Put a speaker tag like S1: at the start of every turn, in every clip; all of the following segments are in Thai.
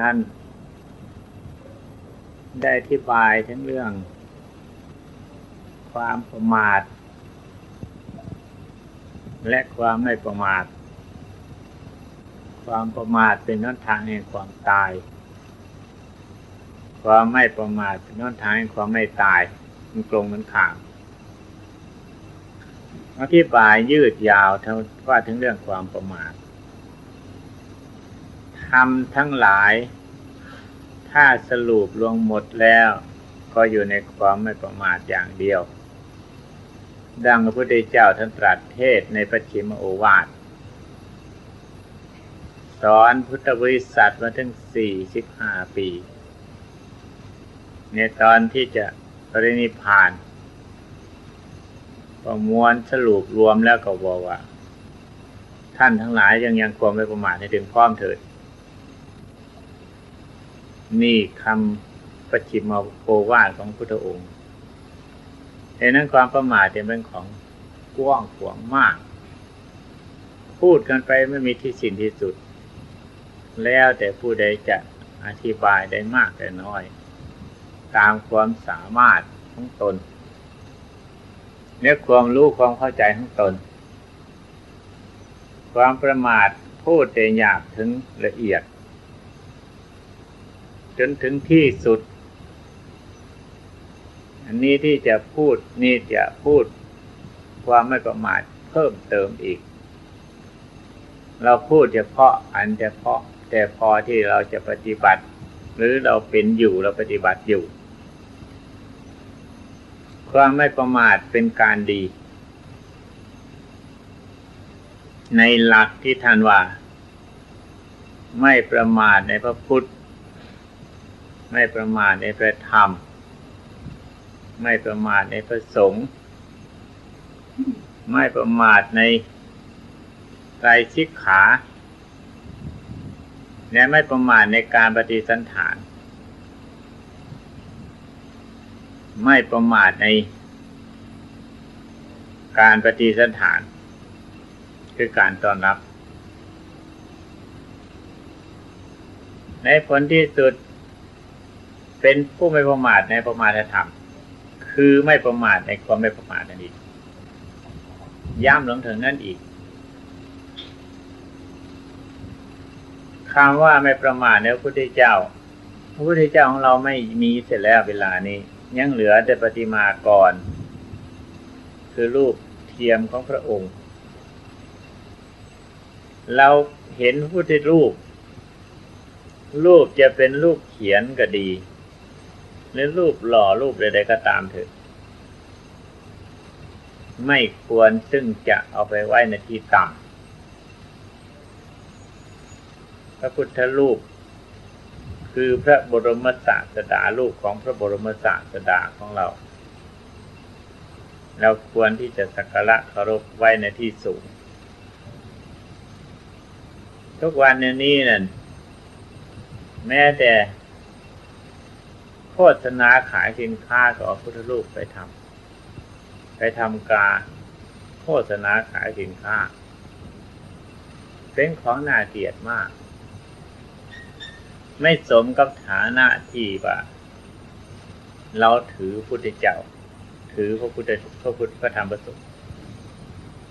S1: นั้น ได้อธิบายทั้งเรื่อง ความประมาท และความไม่ประมาท ความประมาทเป็นน้นทางแห่งความตาย ความไม่ประมาทเป็นนนทางแห่งความไม่ตาย มันตรงมันข่างอธิบายยืดยาวเท่าว่าถึงเรื่องความประมาท ทำทั้งหลาย ถ้าสรุปรวมหมดแล้ว ก็อยู่ในความไม่ประมาทอย่างเดียว ดังพระพุทธเจ้าท่านตรัสเทศในพระชิมโอวาทสอนพุทธบริษัทมาถึงสี่สิบห้าปี ในตอนที่จะปรินิพาน ประมวลสรุปรวมแล้วก็บอกว่า ท่านทั้งหลายยังยังความไม่ประมาทให้ถึงพร้อมเถิด นี่คำประชิมโอวาทของพุทธองค์เห็นนั้นความประมาทเป็นของกว้างขวางมาก พูดกันไปไม่มีที่สิ้นที่สุด แล้วแต่ผู้ใดจะอธิบายได้มากแต่น้อย ตามความสามารถของตนเนื้อความรู้ความเข้าใจของตน ความประมาทพูดแต่หยาบถึงละเอียด จนถึงที่สุด อันนี้ที่จะพูดนี่จะพูดความไม่ประมาทเพิ่มเติมอีก เราพูดเฉพาะอันเฉพาะ แต่พอที่เราจะปฏิบัติ หรือเราเป็นอยู่เราปฏิบัติอยู่ ความไม่ประมาทเป็นการดี ในหลักที่ท่านว่า ไม่ประมาทในพระพุทธ ไม่ประมาทในพระธรรม ไม่ประมาทในพระสงฆ์ไม่ประมาทในไตรชิกขา และไม่ประมาทในการปฏิสันฐาน ไม่ประมาทในการปฏิสันฐาน คือการต้อนรับ ในผลที่สุด เป็นผู้ไม่ประมาทในประมาทธรรม คือไม่ประมาทในความไม่ประมาทนั่นเองย้ำลงถึงนั่นอีกคำว่าไม่ประมาทในพระพุทธเจ้า พระพุทธเจ้าของเราไม่มีเสร็จแล้วเวลานี้ ยังเหลือแต่ปฏิมากร คือรูปเทียมของพระองค์ เราเห็นพระพุทธรูป รูปจะเป็นรูปเขียนก็ดี หรือรูปหล่อรูปใดๆก็ตามเถอะไม่ควรซึ่งจะเอาไปไว้ในที่ต่ำ พระพุทธรูป คือพระบรมศาสดารูปของพระบรมศาสดาของเรา เราควรที่จะสักการะเคารพไว้ในที่สูง ทุกวันนี้นั่นแม้แต่ โฆษณาขายสินค้าก็เอาพุทธรูปไปทำไปทำการโฆษณาขายสินค้า เป็นของน่าเกลียดมาก ไม่สมกับฐานะที่ว่าเราถือพุทธเจ้า ถือพระพุทธพระพุทธพระธรรมพระสงฆ์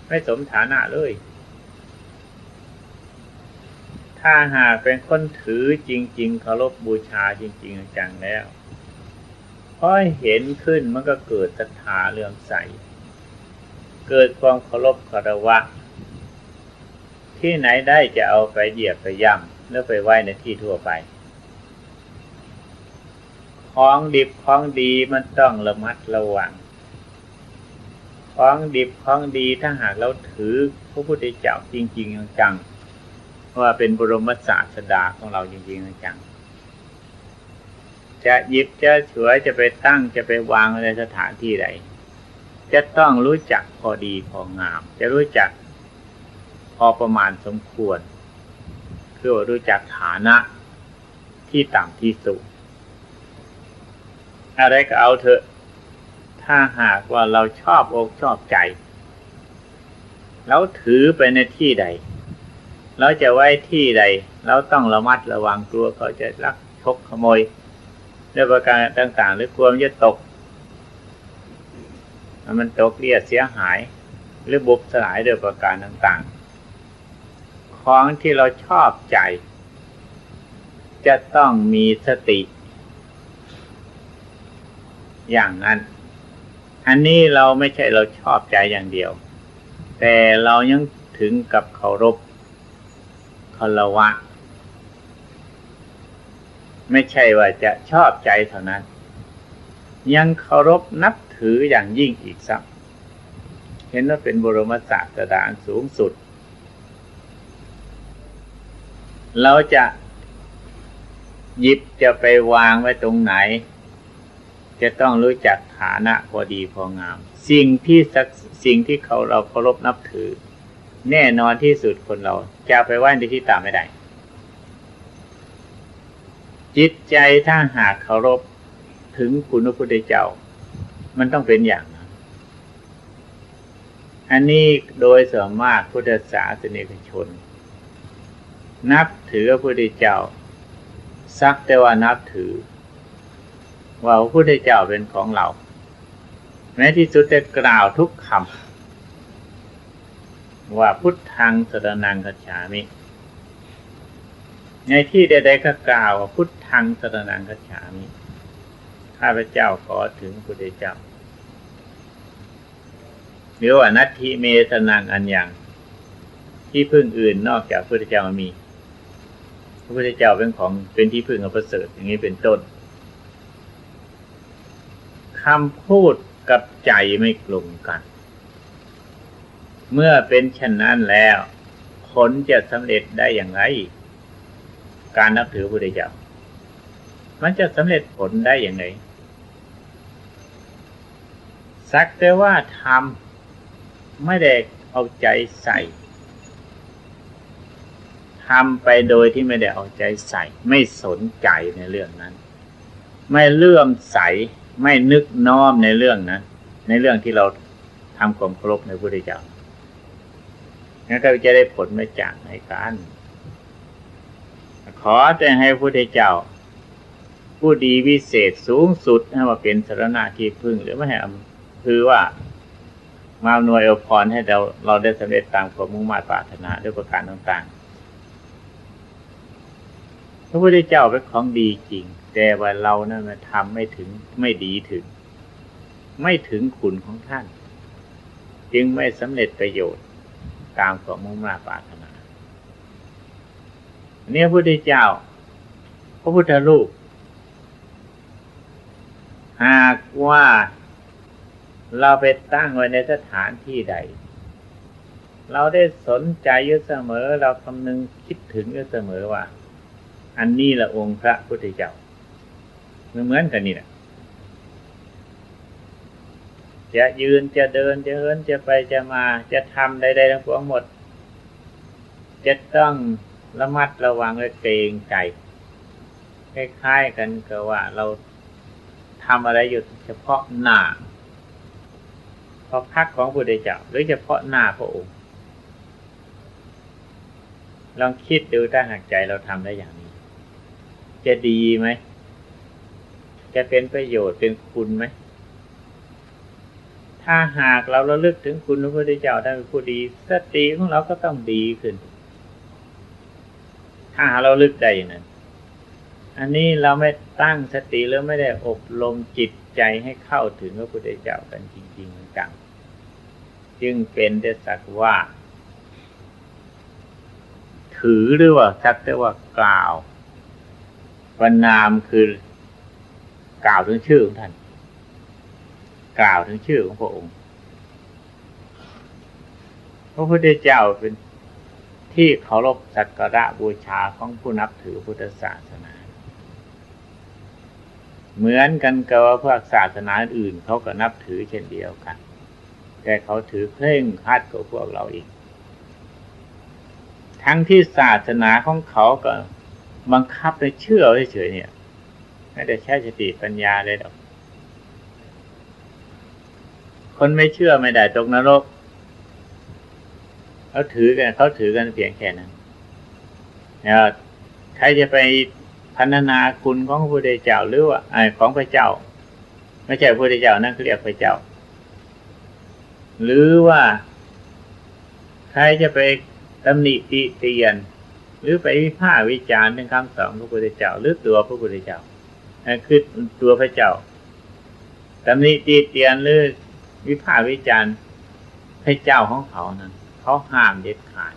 S1: ไม่สมฐานะเลย ถ้าหากเป็นคนถือจริง ๆ เคารพบูชาจริง ๆ จังแล้ว พอเห็นขึ้นมันก็เกิดศรัทธาเลื่อมใส เกิดความเคารพคารวะ ที่ไหนได้จะเอาไปเหยียบไปย่ำแล้วไปไหว้ในที่ทั่วไป ของดิบของดีมันต้องระมัดระวัง ของดิบของดีถ้าหากเราถือพระพุทธเจ้าจริง ๆ จังว่าเป็นบรมศาสดาของเราจริง ๆ จัง จะหยิบจะเฉวยจะไปตั้งจะไปวางในสถานที่ใด จะต้องรู้จักพอดีพองาม จะรู้จักพอประมาณสมควร คือรู้จักฐานะที่ต่ำที่สูงอะไรก็เอาเถอะ ถ้าหากว่าเราชอบอกชอบใจ แล้วถือไปในที่ใด เราจะไว้ที่ใด เราต้องระมัดระวังกลัวเขาจะลักชกขโมย เรื่องประการต่างๆ หรือกลัวมันจะตก มันตกเรียดเสียหาย หรือบุบสลายโดยประการต่างๆ ของที่เราชอบใจ จะต้องมีสติ อย่างนั้น อันนี้เราไม่ใช่เราชอบใจอย่างเดียว แต่เรายังถึงกับเคารพคารวะ ไม่ใช่ว่าจะชอบใจเท่านั้น ยังเคารพนับถืออย่างยิ่งอีกสักเห็นว่าเป็นบรมศาสดาอันสูงสุด เราจะหยิบจะไปวางไว้ตรงไหน จะต้องรู้จักฐานะพอดีพองาม สิ่งที่สักสิ่งที่เขาเราเคารพนับถือ แน่นอนที่สุดคนเราจะไปไว้ในที่ต่ำไม่ได้ จิตใจถ้าหากเคารพถึงคุณพระพุทธเจ้า มันต้องเป็นอย่างนั้น อันนี้โดยส่วนมากพุทธศาสนิกชน นับถือพระพุทธเจ้า สักแต่ว่านับถือ ว่าพระพุทธเจ้าเป็นของเรา แม้ที่สุดจะกล่าวทุกคำว่าพุทธังสรนังคัจฉามิ ในที่ใด ๆ ก็กล่าวพุทธังสรนังคัจฉามิข้าพเจ้าขอถึงพุทธเจ้าหรือว่านัตถิเมสนังอันยังที่พึ่งอื่นนอกจากพุทธเจ้ามีพระพุทธเจ้าเป็นของเป็นที่พึ่งอันประเสริฐอย่างนี้เป็นต้นคำพูดกับใจไม่กลงกัน เมื่อเป็นเช่นนั้นแล้วผลจะสำเร็จได้อย่างไรก การนับถือพระพุทธเจ้ามันจะสำเร็จผลได้อย่างไรสักแต่ว่าทำไม่ได้เอาใจใส่ทำไปโดยที่ไม่ได้เอาใจใส่ ไม่สนใจในเรื่องนั้น ไม่เลื่อมใส ไม่นึกน้อมในเรื่องนั้น ในเรื่องที่เราทำความเคารพในพระพุทธเจ้างั้นก็จะได้ผลม่จากในการ ขอแต่ให้พระพุทธเจ้า ผู้ดีวิเศษสูงสุดให้มาเป็นสารณะที่พึ่งหรือไม่ให้คือว่ามาหน่วยอภพรให้เราเราได้สำเร็จตามความมุ่งมั่นปรารถนาด้วยประการต่างๆ พระพุทธเจ้าเป็นของดีจริง แต่ว่าเรานะั่นมันทำไม่ถึงไม่ดีถึง ไม่ถึงคุณของท่าน จึงไม่สำเร็จประโยชน์ตามความมุ่งมั่นปรารถนา เนี่ยพระพุทธเจ้า พระพุทธรูป หากว่าเราไปตั้งไว้ในสถานที่ใด เราได้สนใจอยู่เสมอ เราคำนึงคิดถึงอยู่เสมอว่า อันนี้ละองค์พระพุทธเจ้าเหมือนกันนี่แหละจะยืนจะเดินจะเหินจะไปจะมาจะทำใดๆทั้งปวงหมด จะต้อง ระมัดระวังและเกรงใจคล้ายๆกันกับว่าเราทำอะไรอยู่เฉพาะหน้าพอพักของพระพุทธเจ้าหรือเฉพาะหน้าพระองค์ ลองคิดดูถ้าหากใจเราทำได้อย่างนี้ จะดีไหม จะเป็นประโยชน์เป็นคุณไหม ถ้าหากเราระลึกถึงคุณพระพุทธเจ้าได้เป็นผู้ดี สติของเราก็ต้องดีขึ้น ถ้าเราลึกได้อย่างนั้น อันนี้เราไม่ตั้งสติหรือไม่ได้อบรมจิตใจให้เข้าถึงพระพุทธเจ้ากันจริงๆจังจึงเป็นแต่สักว่า ถือหรือว่าสักแต่ว่ากล่าววันนามคือกล่าวถึงชื่อของท่าน กล่าวถึงชื่อของพระองค์ พระพุทธเจ้าเป็น ที่เคารพสักการะบูชาของผู้นับถือพุทธศาสนา เหมือนกันกับว่าพวกศาสนาอื่นเขาก็นับถือเช่นเดียวกัน แต่เขาถือเคร่งคัดกับพวกเราอีกทั้งที่ศาสนาของเขาก็บังคับในเชื่อเฉยๆเนี่ยไม่ได้ใช้สติปัญญาเลยหรอกคนไม่เชื่อไม่ได้ตกนรก เขาถือกันเขาถือกันเพียงแค่นั้นแล้วใครจะไปพันนาคุณของพระพุทธเจ้าหรือว่าไอของพระเจ้า ไม่ใช่พระพุทธเจ้านั่นเรียกพระเจ้า หรือว่า ใครจะไปตำหนิติเตียน หรือไปวิพากษ์วิจารณ์ในคำสอนพระพุทธเจ้า หรือตัวพระพุทธเจ้าคือตัวพระเจ้าตำหนิติเตียนหรือวิพากษ์วิจารณ์พระเจ้าของเขานั้น เขาห้ามเด็ดขาด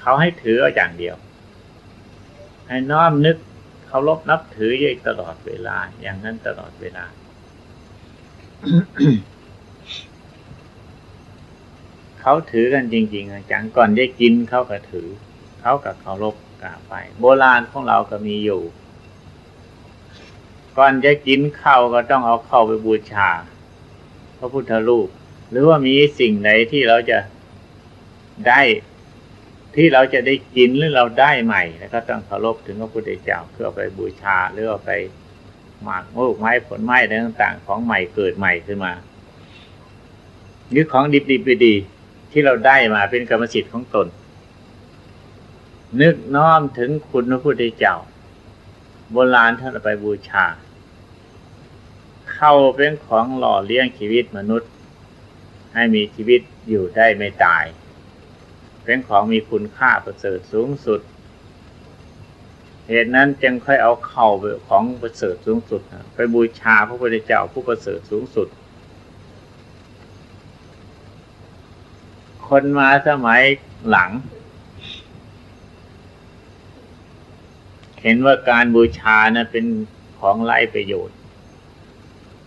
S1: เขาให้ถือเอาอย่างเดียว ให้น้อมนึกเคารพนับถืออยู่ตลอดเวลา อย่างนั้นตลอดเวลา เขาถือกันจริงๆจังก่อนได้กินเขาก็ถือ เขากับเคารพกราบไหว้โบราณของเราก็มีอยู่ ก่อนจะกินข้าวก็ต้องเอาเข้าไปบูชา พระพุทธรูป หรือว่ามีสิ่งไหนที่เราจะได้ ที่เราจะได้กินหรือเราได้ใหม่แล้วก็ต้องเคารพถึงพระพุทธเจ้าเพื่อไปบูชาหรือเอาไปหมากโมกไม้ผลไม้อะไรต่างๆ ของใหม่เกิดใหม่ขึ้นมาหรือของดิบๆดีๆที่เราได้มาเป็นกรรมสิทธิ์ของตน นึกน้อมถึงคุณพระพุทธเจ้าโบราณท่านไปบูชา เข้าเป็นของหล่อเลี้ยงชีวิตมนุษย์ ให้มีชีวิตอยู่ได้ไม่ตาย เป็นของมีคุณค่าประเสริฐสูงสุด เหตุนั้นจึงค่อยเอาเข่าของประเสริฐสูงสุด ไปบูชาพระพุทธเจ้าผู้ประเสริฐสูงสุด คนมาสมัยหลัง เห็นว่าการบูชานะเป็นของไร้ประโยชน์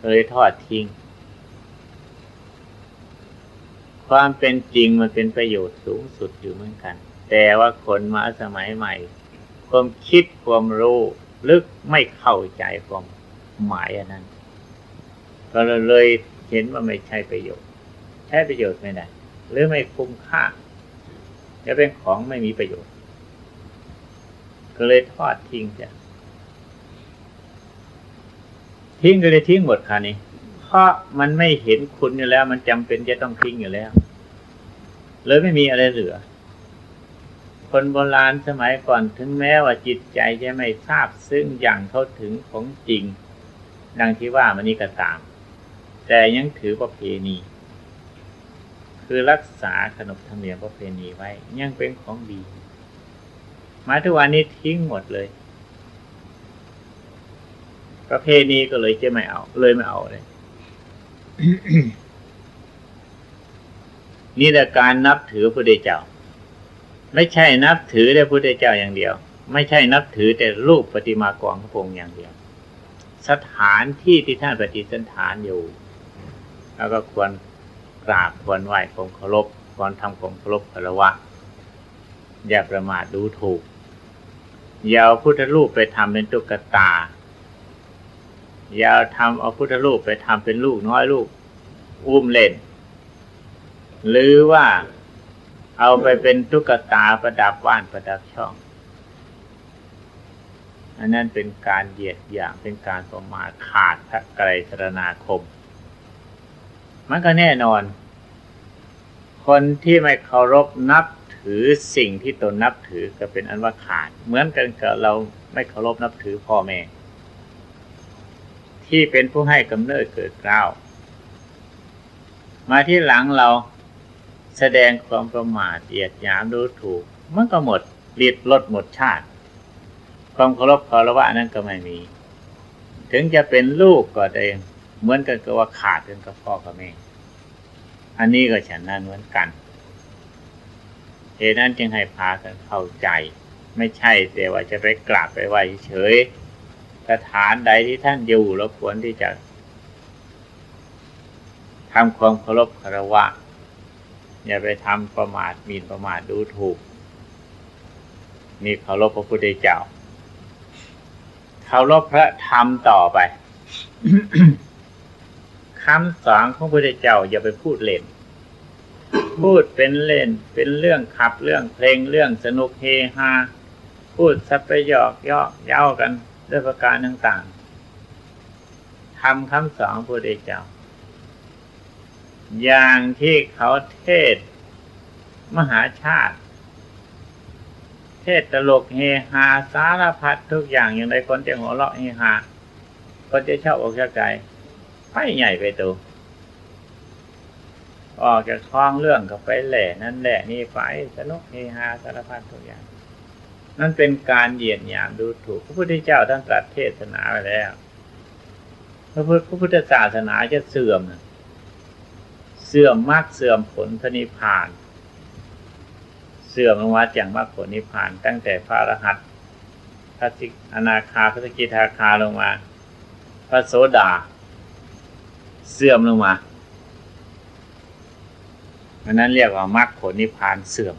S1: เลยทอดทิ้ง ความเป็นจริงมันเป็นประโยชน์สูงสุดอยู่เหมือนกัน แต่ว่าคนมาสมัยใหม่ ความคิดความรู้ลึกไม่เข้าใจความหมายอันนั้น ก็เลยเห็นว่าไม่ใช่ประโยชน์ ใช้ประโยชน์ไม่ได้ หรือไม่คุ้มค่าจะเป็นของไม่มีประโยชน์ ก็เลยทอดทิ้งจ้ะทิ้งก็เลยทิ้งหมดค่ะนี่เพราะมันไม่เห็นคุณอยู่แล้ว มันจำเป็นจะต้องทิ้งอยู่แล้ว เลยไม่มีอะไรเหลือ คนโบราณสมัยก่อนถึงแม้ว่าจิตใจจะไม่ทราบซึ่งอย่างเข้าถึงของจริง ดังที่ว่ามันนี่ก็ตาม แต่ยังถือประเพณี คือรักษาขนบธรรมเนียมประเพณีไว้ยังเป็นของดีมาทุกวันนี้ทิ้งหมดเลย ประเพณีก็เลยจะไม่เอา เลยไม่เอาเลย นี่แหละการนับถือพระพุทธเจ้า ไม่ใช่นับถือแต่พระพุทธเจ้าอย่างเดียว ไม่ใช่นับถือแต่รูปปฏิมากรพระองค์อย่างเดียว สถานที่ที่ท่านปฏิสันฐานอยู่ แล้วก็ควรกราบควรไหว้ควรเคารพควรทำความเคารพคารวะ อย่าประมาทดูถูกอย่าเอาพุทธรูปไปทำเป็นตุ๊กตา อย่าทำเอาพุทธรูปไปทำเป็นลูกน้อยลูก อุ้มเล่น หรือว่าเอาไปเป็นตุ๊กตาประดับบ้านประดับช่อง อันนั้นเป็นการเหยียดหยามเป็นการประมาทขาดพระไกรสรณาคม มันก็แน่นอน คนที่ไม่เคารพนับถือสิ่งที่ตนนับถือก็เป็นอันว่าขาด เหมือนกันกับเราไม่เคารพนับถือพ่อแม่ ที่เป็นผู้ให้กำเนิดเกิดเกล้ามาที่หลังเรา แสดงความประมาทเหยียดหยามดูถูก มันก็หมดลิดลดหมดชาติ ความเคารพเคารวะนั้นก็ไม่มี ถึงจะเป็นลูกก็เองเหมือนกันกับว่าขาดกันกับพ่อกับแม่ อันนี้ก็ฉันนั้นเหมือนกันเหตุนั้นจึงให้พากันเข้าใจ ไม่ใช่แต่ว่าจะไปกราบไปไหวเฉยสถานใดที่ท่านอยู่เราควรที่จะทำความเคารพคารวะ อย่าไปทำประมาทหมิ่นประมาทดูถูก นี่เคารพพระพุทธเจ้าเคารพพระธรรมต่อไปคำสอนของพระพุทธเจ้า อย่าไปพูดเล่น พูดเป็นเล่น เป็นเรื่องขับเรื่องเพลงเรื่องสนุกเฮฮาพูดสัพไปยอกย่อเย้ากันด้วยประการต่างๆทำคำสอนพระพุทธเจ้า อย่างที่เขาเทศ มหาชาติ เทศตลกเฮฮาสารพัดทุกอย่างอย่างไรคนจะหัวเราะเฮฮาคนจะชอบอกชอบใจไปใหญ่ไปโตออกจากคล้องเรื่องก็ไปแหล่นั่นแหละนี่ไปสนุกเฮฮาสารพัดทุกอย่าง นั่นเป็นการเหยียดหยามดูถูกพระพุทธเจ้าท่านตรัสเทศนาไปแล้วพระพุทธศาสนาจะเสื่อมนะ เสื่อมมากเสื่อมผลพระนิพพาน เสื่อมลงมาจากมรรคผลนิพพาน ตั้งแต่พระอรหันต์พระสิกอนาคาพระสกิทาคาลงมา พระโสดา เสื่อมลงมาอันนั้นเรียกว่ามรรคผลนิพพานเสื่อม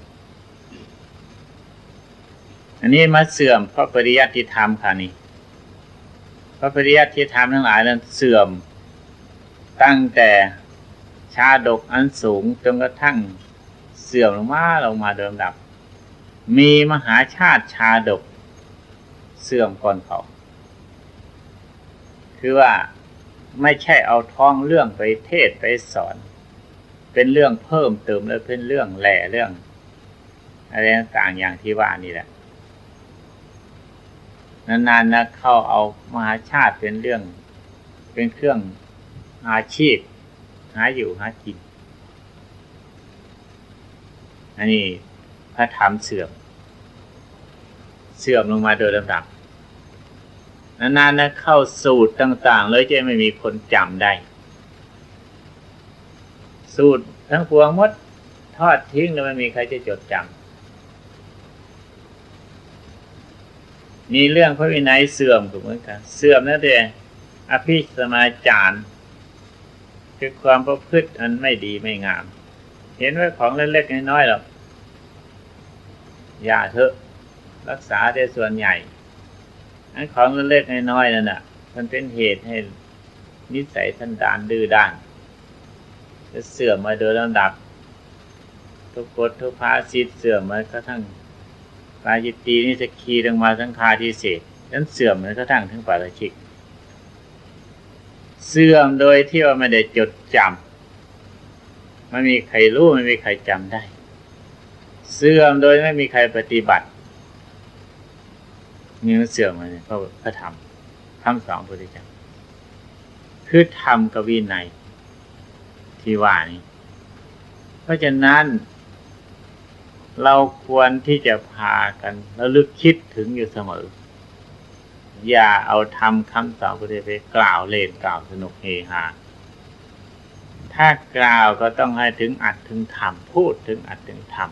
S1: อันนี้มาเสื่อมเพราะปริยัติธรรมค่ะนี่เพราะปริยัติธรรมทั้งหลายนั้นเสื่อม ตั้งแต่ ชาดกอันสูงจนกระทั่งเสื่อมลงมาลงมาเดิมดับ มีมหาชาติชาดก เสื่อมก่อนเขาคือว่าไม่ใช่เอาท้องเรื่องไปเทศไปสอน เป็นเรื่องเพิ่มเติมแล้วเป็นเรื่องแหล่เรื่อง อะไรต่างอย่างที่ว่านี่แหละนานๆนะเข้าเอามหาชาติเป็นเรื่อง เป็นเครื่องอาชีพ หาอยู่หากิน อันนี้พระธรรมเสื่อม เสื่อมลงมาโดยลำดับนานๆนะเข้าสูตรต่าง ๆ เลยจะไม่มีคนจำได้ สูตรทั้งปวงมดทอดทิ้งแล้วไม่มีใครจะจดจำมีเรื่องพระวินัยเสื่อมก็เหมือนกัน เสื่อมนั่นเองอภิสมาจาร คือความประพฤติอันไม่ดีไม่งาม เห็นว่าของเล็กๆน้อยๆหรอกอย่าเถอะรักษาแต่ส่วนใหญ่อันของเล็กๆน้อยๆนั่นน่ะ มันเป็นเหตุให้นิสัยทันดานดื้อด้านจะเสื่อมมาโดยลำดับ ทุกกฎทุกภาสิทเสื่อมมากระทั่งปาจิตตีนี่จะคีลงมาทั้งคาที่เศษนั้นเสื่อมมันกระทั่งถึงปาราชิก เสื่อมโดยที่ว่าไม่ได้จดจำไม่มีใครรู้ไม่มีใครจำได้ เสื่อมโดยไม่มีใครปฏิบัตินี่มันเสื่อมมาเนี่ยเพราะพระธรรมธรรมสองพุทธเจ้าคือธรรมกวินัยที่ว่านี้ เพราะฉะนั้น เราควรที่จะพากันแล้วลึกคิดถึงอยู่เสมอ อย่าเอาทำคำสอนพุทธไปกล่าวเล่นกล่าวสนุกเฮฮาถ้ากล่าวก็ต้องให้ถึงอัดถึงธรรมพูดถึงอัดถึงธรรม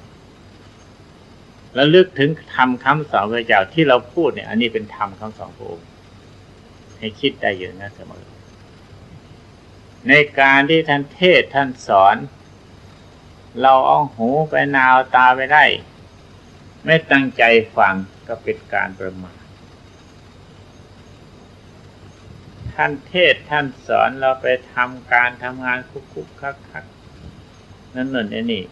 S1: แล้วลึกถึงทำคำสอนพระเจ้าที่เราพูดเนี่ย อันนี้เป็นธรรมคำสอนพระองค์ให้คิดได้อยู่นะเสมอ ในการที่ท่านเทศท่านสอน เราเอาหูไปนาวตาไปได้ ไม่ตั้งใจฟังก็เป็นการประมาท ท่านเทศท่านสอนเราไปทำการทำงานคุกคุกคักคักนั่นนั่นนี่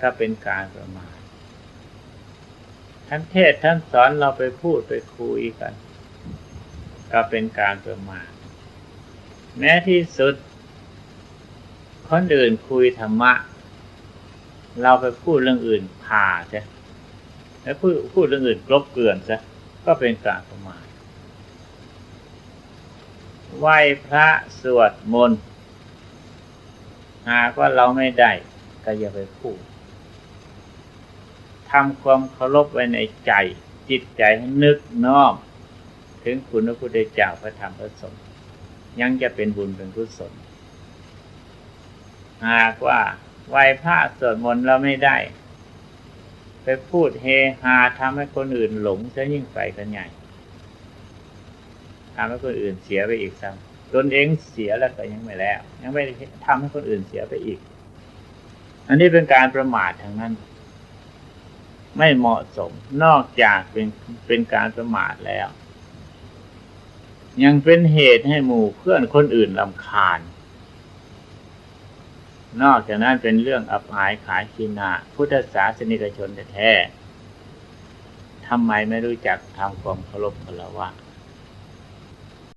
S1: ก็เป็นการประมาทท่านเทศท่านสอนเราไปพูดไปคุยกัน ก็เป็นการประมาทแม้ที่สุด คนอื่นคุยธรรมะ เราไปพูดเรื่องอื่นผ่าใช่แล้วพูดพูดเรื่องอื่นกลบเกลื่อนซะก็เป็นการประมาท ไหว้พระสวดมนต์หากว่าเราไม่ได้ ก็อย่าไปพูดทำความเคารพไว้ในใจ จิตใจให้นึกน้อม ถึงคุณพระพุทธเจ้าพระธรรมพระสงฆ์ยังจะเป็นบุญเป็นกุศลหากว่าไหว้พระสวดมนต์เราไม่ได้ ไปพูดเฮฮาทำให้คนอื่นหลงซะยิ่งไปกันใหญ่ ทำให้คนอื่นเสียไปอีกซ้ำตนเองเสียแล้วก็ยังไม่แล้ว ยังไม่ทำให้คนอื่นเสียไปอีก อันนี้เป็นการประมาททางนั้น ไม่เหมาะสมนอกจากเป็นเป็นการประมาทแล้ว ยังเป็นเหตุให้หมู่เพื่อนคนอื่นลำคาญนอกจากนั้นเป็นเรื่องอับอายขายขีนาพุทธศาสนิกชนแท้ๆทำไมไม่รู้จักทำความเคารพพลวะ